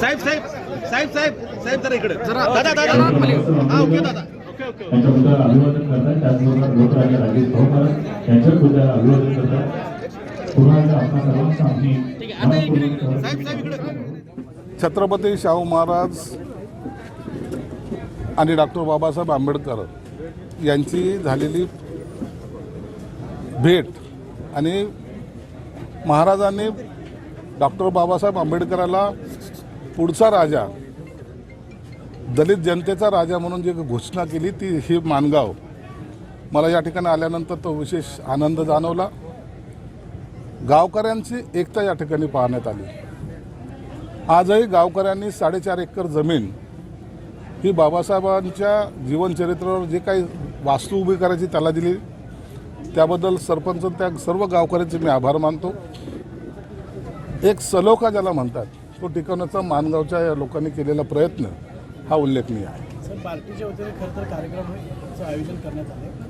साहेब साहेब साहेब साहेब साहेब जरा इकडे. दादा दादा हा ओके दादा. ओके ओके त्यांच्या बुद्धाला अभिवादन करतात. त्याचबरोबर लोकराजे राजेश भाऊ महाराज यांच्या बुद्धाला अभिवादन करतात. पुन्हा एकदा आपणा सर्वांचं आम्ही साहेब साहेब इकडे. छत्रपती शाहू महाराज आणि डॉक्टर बाबासाहेब आंबेडकर यांची झालेली भेट आणि महाराजांनी डॉक्टर बाबासाहेब आंबेडकराला पुढचा राजा दलित जनतेचा राजा म्हणून जी घोषणा केली ती ही मानगाव. मला या ठिकाणी आल्यानंतर तो विशेष आनंद जाणवला. गावकऱ्यांची एकता या ठिकाणी पाहण्यात आली. आजही गावकऱ्यांनी साडेचार एकर जमीन ही बाबासाहेबांच्या जीवनचरित्रावर जे काही वास्तू उभी करायची त्याला दिली. त्याबद्दल सरपंच त्या सर्व गावकऱ्यांचे मी आभार मानतो. एक सलोखा ज्याला म्हणतात तो टिकवण्याचा मानगावच्या या लोकांनी केलेला प्रयत्न हा उल्लेखनीय आहे. सर बार्टीच्या वतीने खरं तर कार्यक्रमाचं आयोजन करण्यात आलं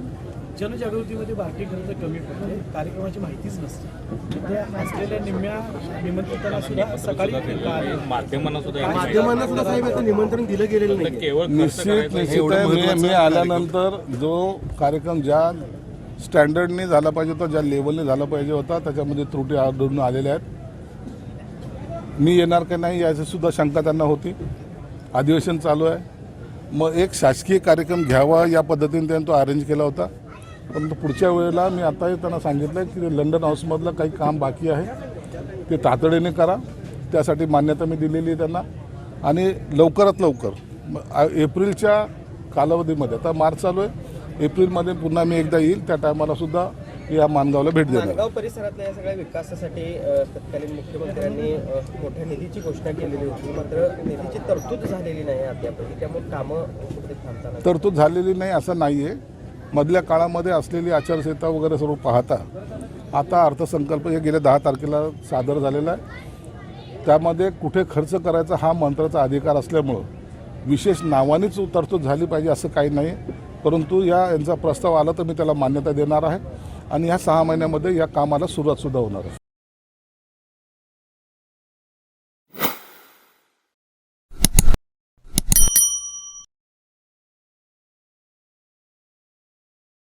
जनजागृतीमध्ये बार्टी खरं तर कमी पडते कार्यक्रमाची माहितीच नसते. त्या असलेल्या निम्म्या निमंत्रितांना सुद्धा सकाळी माध्यमांना सुद्धा माध्यमांना सुद्धा साहेब याचं निमंत्रण दिलं गेलेलं नाही. केवळ निश्चित मी आल्यानंतर जो कार्यक्रम ज्या स्टँडर्डने झाला पाहिजे होता ज्या लेवलने झाला पाहिजे होता त्याच्यामध्ये त्रुटी आढळून आलेल्या आहेत. मी येणार का नाही याची सुद्धा शंका त्यांना होती. अधिवेशन चालू आहे. मग एक शासकीय कार्यक्रम घ्यावा या पद्धतीने त्यांनी तो अरेंज केला होता. परंतु पुढच्या वेळेला मी आताही त्यांना सांगितलं की लंडन हाऊसमधलं काही काम बाकी आहे. ते तातडीने करा. त्यासाठी मान्यता मी दिलेली आहे त्यांना. आणि लवकरात लवकर एप्रिलच्या कालावधीमध्ये आता मार्च चालू आहे. एप्रिलमध्ये पुन्हा मी एकदा येईल. त्या टायमालासुद्धा या मानगावला भेट देणार. माणगाव परिसरातल्या या सगळ्या विकासासाठी अ, तत्कालीन मुख्यमंत्र्यांनी अ, मोठ्या निधीची घोषणा केलेली होती. मात्र निधीची तरतूद झालेली नाही अद्यापही त्यामुळे कामं कुठे थांबताना तरतूद झालेली नाही असं नाही आहे मधल्या काळामध्ये असलेली आचारसंहिता वगैरे सर्व पाहता आता अर्थसंकल्प हे गेल्या दहा तारखेला सादर झालेला आहे. त्यामध्ये कुठे खर्च करायचा हा मंत्र्याचा अधिकार असल्यामुळं विशेष नावानेच तरतूद झाली पाहिजे असं काही नाही. परंतु या यांचा प्रस्ताव आला तर मी त्याला मान्यता देणार आहे. आणि ह्या सहा महिन्यामध्ये या कामाला सुरुवातसुद्धा होणार आहे.